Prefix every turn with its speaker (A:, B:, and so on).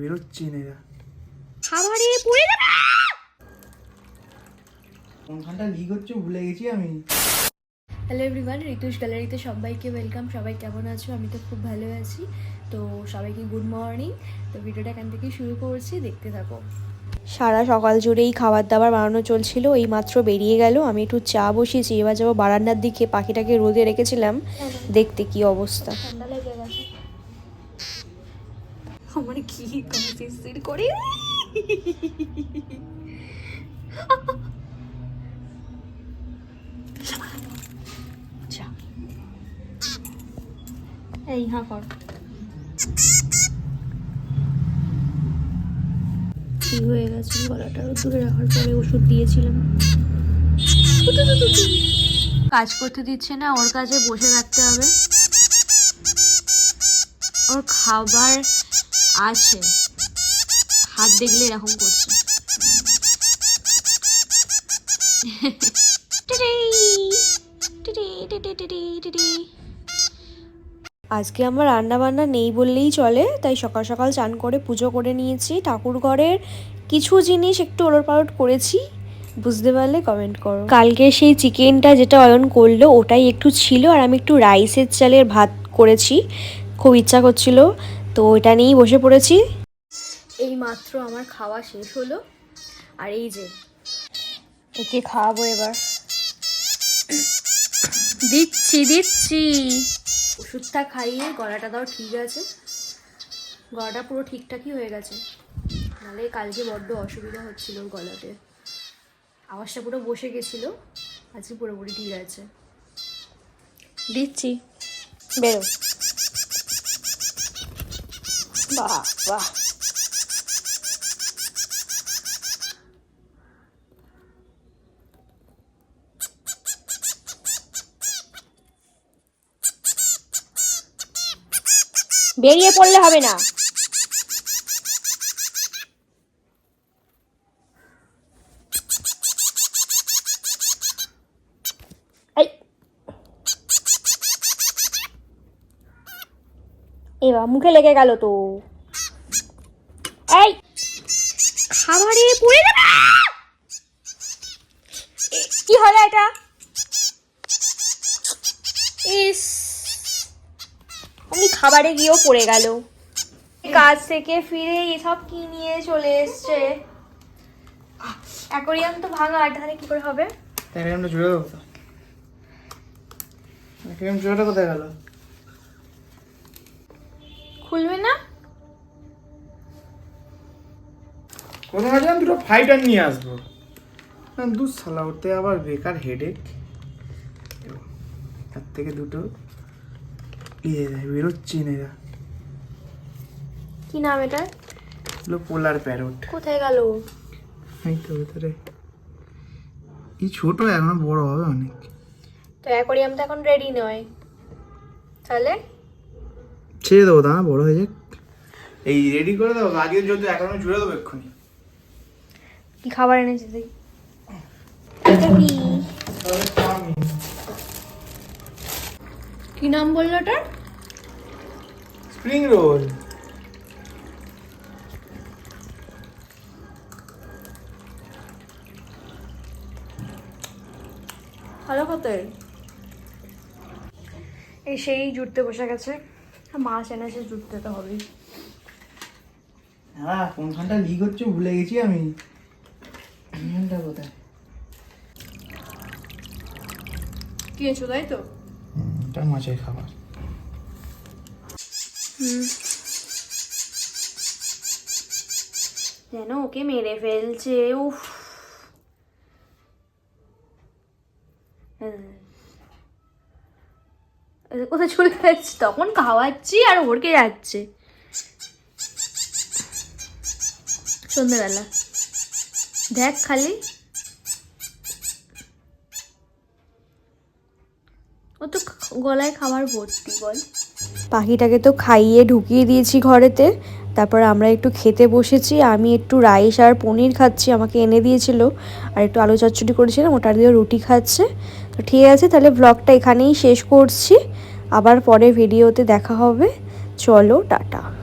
A: বেরোচ্ছি না এরা।
B: খাবারে পড়ে যাবে।
A: কোনখানটা লিক হচ্ছে ভুলে গেছি আমি।
B: হ্যালো এভরিওয়ান ঋতুষ গ্যালারিতে সবাইকে ওয়েলকাম সবাই কেমন আছো? আমি তো খুব ভালো আছি। তো সবাইকে গুড মর্নিং তো ভিডিওটা এখান থেকে শুরু করছি দেখতে থাকো। সারা সকাল জুড়েই খাবার দাবার বানানো চলছিল এই মাত্র বেরিয়ে গেল। আমি একটু চা বসিয়েছি এবার যাব বারান্দার দিকে পাখিটাকে রোদে রেখেছিলাম। দেখতে কি অবস্থা। আমার কি কনসিস্টেন্ট করে? আচ্ছা এই হ্যাঁ কর। কি হয়ে গেছে? গলাটা দূরে রাখার পরে ওষুধ দিয়েছিলাম। কাজ করতে দিচ্ছে না, ওর কাছে বসে রাখতে হবে। ওর খাবার আছে হাত দেখলে এরকম করছে। আজকে আমার রান্না বান্না নেই বললেই চলে, তাই সকাল সকাল চান করে পুজো করে নিয়েছি। ঠাকুর ঘরের কিছু জিনিস একটু ওলট পালট করেছি, বুঝতে পারলে কমেন্ট করো। কালকে সেই চিকেনটা যেটা অয়ন করল, ওটাই একটু ছিল, আর আমি একটু রাইসের চালের ভাত করেছি। খুব ইচ্ছা করছিল তো এটা নিয়েই বসে পড়েছি। এই মাত্র আমার খাওয়া শেষ হলো। আর এই যে একে খাওয়াবো এবার। দিচ্ছি দিচ্ছি। ওষুধটা খাইয়ে গলাটা দাও ঠিক আছে? গলাটা পুরো ঠিকঠাকই হয়ে গেছে। নাহলে কালকে বড্ড অসুবিধা হচ্ছিল গলাতে। আওয়াজটা পুরো বসে গেছিল আজকে পুরোপুরি ঠিক আছে। দিচ্ছি। বেরো। বাহ বাহ বেরিয়ে পড়লে হবে না এই এবার মুখে লেগে গেল তো এই খাবারে পড়ে যাবে। কি হলো এটা? ইস আমি খাবারে গিয়েও পড়ে গেল। কাজ থেকে ফিরে এসব কি নিয়ে চলে এসছে? অ্যাকোরিয়াম তো ভাঙা আর তাহলে কি করে হবে?
A: অ্যাকাউন্টটা জুড়ে দেবো অ্যাকাউন্ট জুড়েটা কোথায় গেল?
B: খুলবে না?
A: কোথাও ভাবছিলাম দুটো ফাইটার নিয়ে আসব। না, দু সালা ওতে আবার বেকার হেডেক তার থেকে দুটো ইয়ে বেরোচ্ছি না এরা।
B: কি নাম এটা
A: হলো পোলার প্যারট
B: কোথায় গেল
A: এই তো ভেতরে। এই ছোট এখনও বড় হবে অনেক।
B: তো অ্যাকোরিয়াম তো এখন রেডি নয়। তাহলে?
A: ছেড়ে দেবো দাঁড়া বড় হয়ে যাক। এই রেডি করে দেবো আজকে যদি এখনও জুড়ে দেবো এক্ষুনি।
B: কি খাবার এনেছি তুই? কি নাম বলল ওটার?
A: Spring roll.
B: ভালো কত এই সেই জুটতে বসে গেছে। মাছ এনেছে জুটতে তো হবেই।
A: হ্যাঁ কোনখানটা লিক হচ্ছে ভুলে গেছি আমি। এখানটা কোথায়
B: কিনেছো তাই তো?
A: এটা মাছের খাবার।
B: যেন ওকে মেরে ফেলছে উফ। কোথায় চলে যাচ্ছে? তখন খাওয়াচ্ছি আর ওরকে যাচ্ছে। সন্ধ্যেবেলা। দেখ খালি। ও তো গলায় খাবার ভর্তি, বল। পাখিটাকে তো খাইয়ে ঢুকিয়ে দিয়েছি ঘরেতে। তারপর আমরা একটু খেতে বসেছি, আমি একটু রাইস আর পনির খাচ্ছি, আমাকে এনে দিয়েছিল। আর একটু আলু চচ্চড়ি করেছিলাম, ওটা দিয়ে রুটি খাচ্ছে। তো ঠিক আছে, তাহলে ব্লগটা এখানেই শেষ করছি। আবার পরে ভিডিওতে দেখা হবে। চলো, টাটা।